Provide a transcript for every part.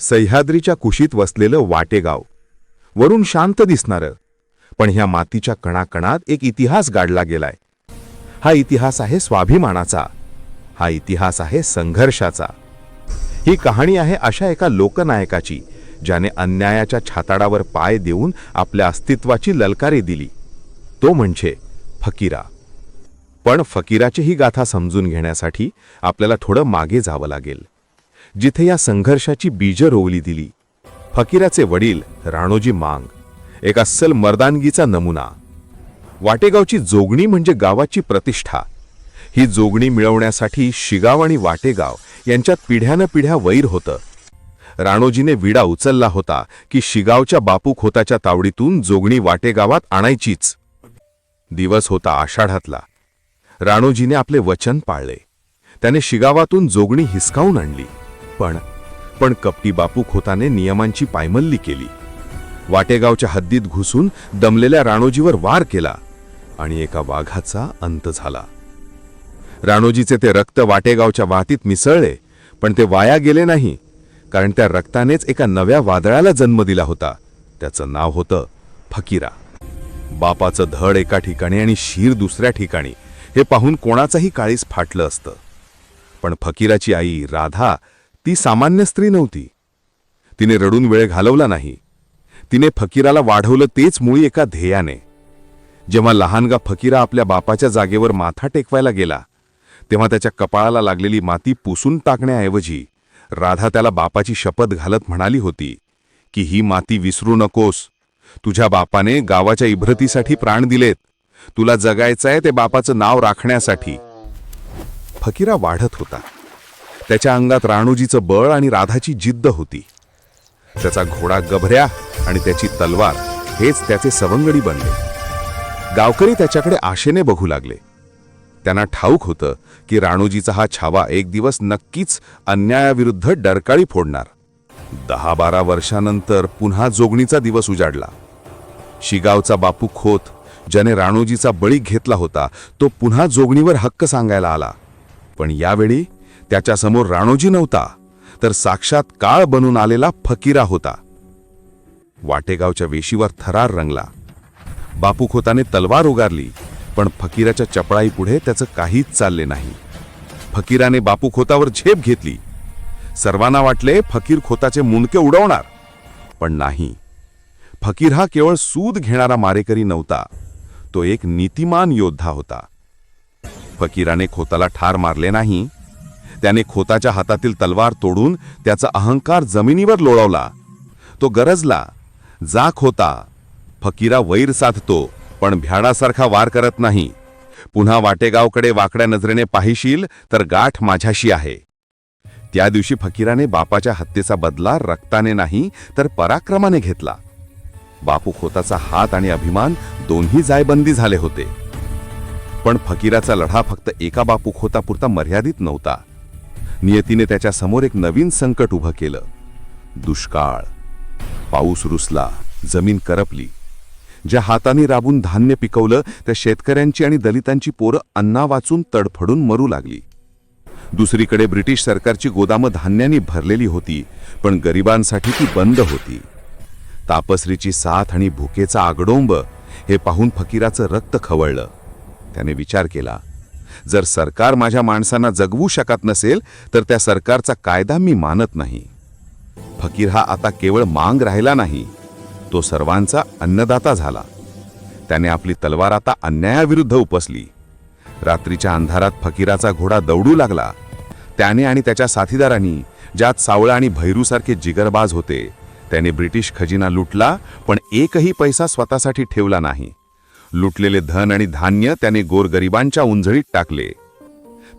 सह्याद्रीच्या कुशीत वसलेलं वाटेगाव. वरून शांत दिसणारं. पण ह्या मातीच्या कणाकणात एक इतिहास गाडला गेलाय. हा इतिहास आहे स्वाभिमानाचा. हा इतिहास आहे संघर्षाचा. ही कहाणी आहे अशा एका लोकनायकाची ज्याने अन्यायाच्या छाताडावर पाय देऊन आपल्या अस्तित्वाची ललकारी दिली. तो म्हणजे फकीरा. पण फकीराची ही गाथा समजून घेण्यासाठी आपल्याला थोडं मागे जावं लागेल. जिथे या संघर्षाची बीजं रोवली दिली. फकीराचे वडील राणोजी मांग एक अस्सल मर्दानगीचा नमुना. वाटेगावची जोगणी म्हणजे गावाची प्रतिष्ठा. ही जोगणी मिळवण्यासाठी शिगाव आणि वाटेगाव यांच्यात पिढ्यानं पिढ्या वैर होतं. राणोजीने विडा उचलला होता की शिगावच्या बापू खोताच्या तावडीतून जोगणी वाटेगावात आणायचीच. दिवस होता आषाढातला. राणोजीने आपले वचन पाळले. त्याने शिगावातून जोगणी हिसकावून आणली. पण पण कपटी बापू खोताने नियमांची पायमल्ली केली. वाटेगावच्या हद्दीत घुसून दमलेल्या राणोजीवर वार केला आणि एका वाघाचा अंत झाला. राणोजीचे ते रक्त वाटेगावच्या वाहतीत मिसळले पण ते वाया गेले नाही कारण त्या रक्तानेच एका नव्या वादळाला जन्म दिला होता. त्याचं नाव होतं फकीरा. बापाचं धड एका ठिकाणी आणि शीर दुसऱ्या ठिकाणी हे पाहून कोणाचाही काळीस फाटलं असतं. पण फकीराची आई राधा ती सामान्य स्त्री नव्हती. तिने रडून वेळ घालवला नाही. तिने फकीराला वाढवलं तेच मुळी एका ध्येयाने. जेव्हा लहानगा फकीरा आपल्या बापाच्या जागेवर माथा टेकवायला गेला तेव्हा त्याच्या कपाळाला लागलेली माती पुसून टाकण्याऐवजी राधा त्याला बापाची शपथ घालत म्हणाली होती की ही माती विसरू नकोस. तुझ्या बापाने गावाच्या इभ्रतीसाठी प्राण दिलेत. तुला जगायचंय ते बापाचं नाव राखण्यासाठी. फकीरा वाढत होता. त्याच्या अंगात राणूजीचं बळ आणि राधाची जिद्द होती. त्याचा घोडा गभऱ्या आणि त्याची तलवार हेच त्याचे सवंगडी बनले. गावकरी त्याच्याकडे आशेने बघू लागले. त्यांना ठाऊक होतं की राणूजीचा हा छावा एक दिवस नक्कीच अन्यायाविरुद्ध डरकाळी फोडणार. दहा बारा वर्षानंतर पुन्हा जोगणीचा दिवस उजाडला. शिगावचा बापू खोत ज्याने राणोजीचा बळी घेतला होता तो पुन्हा जोगणीवर हक्क सांगायला आला. पण यावेळी त्याच्यासमोर राणोजी नव्हता तर साक्षात काळ बनून आलेला फकीरा होता. वाटेगावच्या वेशीवर थरार रंगला. बापू खोताने तलवार उगारली पण फकीराच्या चपळाईपुढे त्याचं काहीच चालले नाही. फकीराने बापू खोतावर झेप घेतली. सर्वांना वाटले फकीर खोताचे मुंडके उडवणार पण नाही. फकीर हा केवळ सूद घेणारा मारेकरी नव्हता तो एक नीतिमान योद्धा होता. फकीराने खोताला ठार मारले नाही त्याने खोताच्या हातातील तलवार तोडून त्याचा अहंकार जमिनीवर लोळवला. तो गरजला. जा होता. फकीरा वैर साधतो पण भ्याडासारखा वार करत नाही. पुन्हा वाटेगावकडे वाकड्या नजरेने पाहिशील तर गाठ माझ्याशी आहे. त्या दिवशी फकीराने बापाच्या हत्येचा बदला रक्ताने नाही तर पराक्रमाने घेतला. बापू खोताचा हात आणि अभिमान दोन्ही जायबंदी झाले होते. पण फकीराचा लढा फक्त एका बापू खोतापुरता मर्यादित नव्हता. नियतीने त्याच्यासमोर एक नवीन संकट उभं केलं. दुष्काळ. पाऊस रुसला जमीन करपली. ज्या हाताने राबून धान्य पिकवलं त्या शेतकऱ्यांची आणि दलितांची पोरं अन्ना वाचून तडफडून मरू लागली. दुसरीकडे ब्रिटिश सरकारची गोदामं धान्यानी भरलेली होती पण गरिबांसाठी ती बंद होती. तापसरीची साथ आणि भुकेचा आगडोंब हे पाहून फकीराचं रक्त खवळलं. त्याने विचार केला जर सरकार माझ्या माणसांना जगवू शकत नसेल तर त्या सरकारचा कायदा मी मानत नाही. फकीर हा आता केवळ मांग राहिला नाही तो सर्वांचा अन्नदाता झाला. त्याने आपली तलवार आता अन्यायाविरुद्ध उपसली. रात्रीच्या अंधारात फकीराचा घोडा दौडू लागला. त्याने आणि त्याच्या साथीदारांनी ज्यात सावळा आणि भैरूसारखे जिगरबाज होते त्याने ब्रिटिश खजिना लुटला पण एकही पैसा स्वतःसाठी ठेवला नाही. लुटलेले धन आणि धान्य त्याने गोरगरिबांच्या उंजळीत टाकले.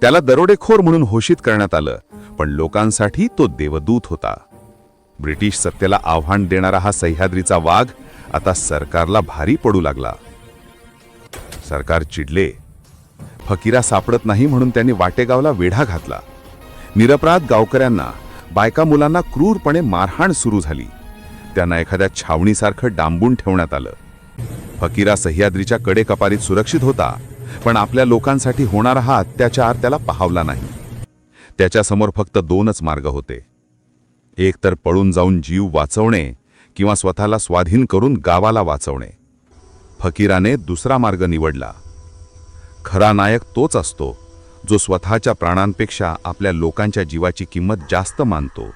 त्याला दरोडेखोर म्हणून घोषित करण्यात आलं पण लोकांसाठी तो देवदूत होता. ब्रिटिश सत्तेला आव्हान देणारा हा सह्याद्रीचा वाघ आता सरकारला भारी पडू लागला. सरकार चिडले. फकीरा सापडत नाही म्हणून त्यांनी वाटेगावला वेढा घातला. निरपराध गावकऱ्यांना बायका मुलांना क्रूरपणे मारहाण सुरू झाली. त्यांना एखाद्या छावणीसारखं डांबून ठेवण्यात आलं. फकीरा सह्याद्रीच्या कडेकपारीत सुरक्षित होता पण आपल्या लोकांसाठी होणारा हा अत्याचार त्याला पाहावला नाही. त्याच्यासमोर फक्त दोनच मार्ग होते. एक तर पळून जाऊन जीव वाचवणे किंवा स्वतःला स्वाधीन करून गावाला वाचवणे. फकीराने दुसरा मार्ग निवडला. खरा नायक तोच असतो जो स्वतःच्या प्राणांपेक्षा आपल्या लोकांच्या जीवाची किंमत जास्त मानतो.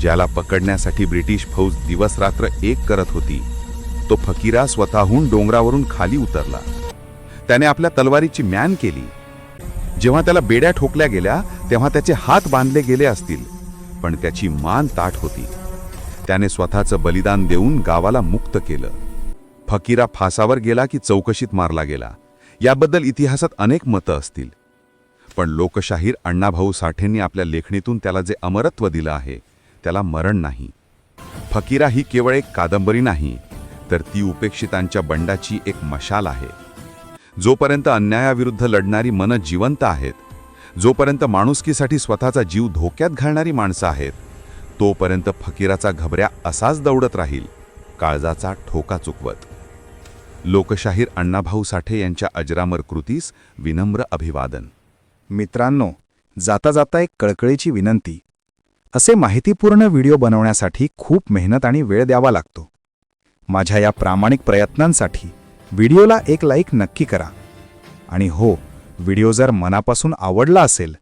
ज्याला पकडण्यासाठी ब्रिटिश फौज दिवसरात्र एक करत होती तो फकीरा स्वतःहून डोंगरावरून खाली उतरला. त्याने आपल्या तलवारीची म्यान केली. जेव्हा त्याला बेड्या ठोकल्या गेल्या तेव्हा त्याचे हात बांधले गेले असतील पण त्याची मान ताठ होती. त्याने स्वतःचं बलिदान देऊन गावाला मुक्त केलं. फकीरा फासावर गेला की चौकशीत मारला गेला. याबद्दल इतिहासात अनेक मतं असतील. पण लोकशाहीर अण्णाभाऊ साठेंनी आपल्या लेखणीतून त्याला जे अमरत्व दिलं आहे त्याला मरण नाही. फकीरा ही केवळ एक कादंबरी नाही तर ती उपेक्षितांच्या बंडाची एक मशाल आहे. जोपर्यंत अन्यायाविरुद्ध लढणारी मनं जिवंत आहेत जोपर्यंत माणुसकीसाठी स्वतःचा जीव धोक्यात घालणारी माणसं आहेत तोपर्यंत फकीराचा घबऱ्या असाच दौडत राहील काळजाचा ठोका चुकवत. लोकशाहीर अण्णाभाऊ साठे यांच्या अजरामर कृतीस विनम्र अभिवादन. मित्रांनो जाता जाता एक कळकळीची विनंती. असे माहितीपूर्ण व्हिडिओ बनवण्यासाठी खूप मेहनत आणि वेळ द्यावा लागतो. माझ्या या प्रामाणिक प्रयत्नांसाठी व्हिडिओला एक लाईक नक्की करा. आणि हो व्हिडिओ जर मनापासून आवडला असेल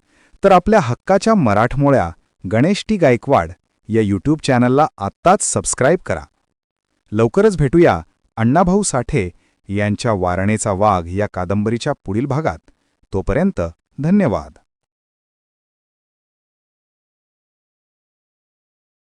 तर आपल्या हक्काच्या मराठमोळ्या गणेश टी गायकवाड या यूट्यूब चॅनलला आत्ताच सबस्क्राईब करा. लवकरच भेटूया अण्णाभाऊ साठे यांच्या वारणेचा वाघ या कादंबरीच्या पुढील भागात. तोपर्यंत धन्यवाद.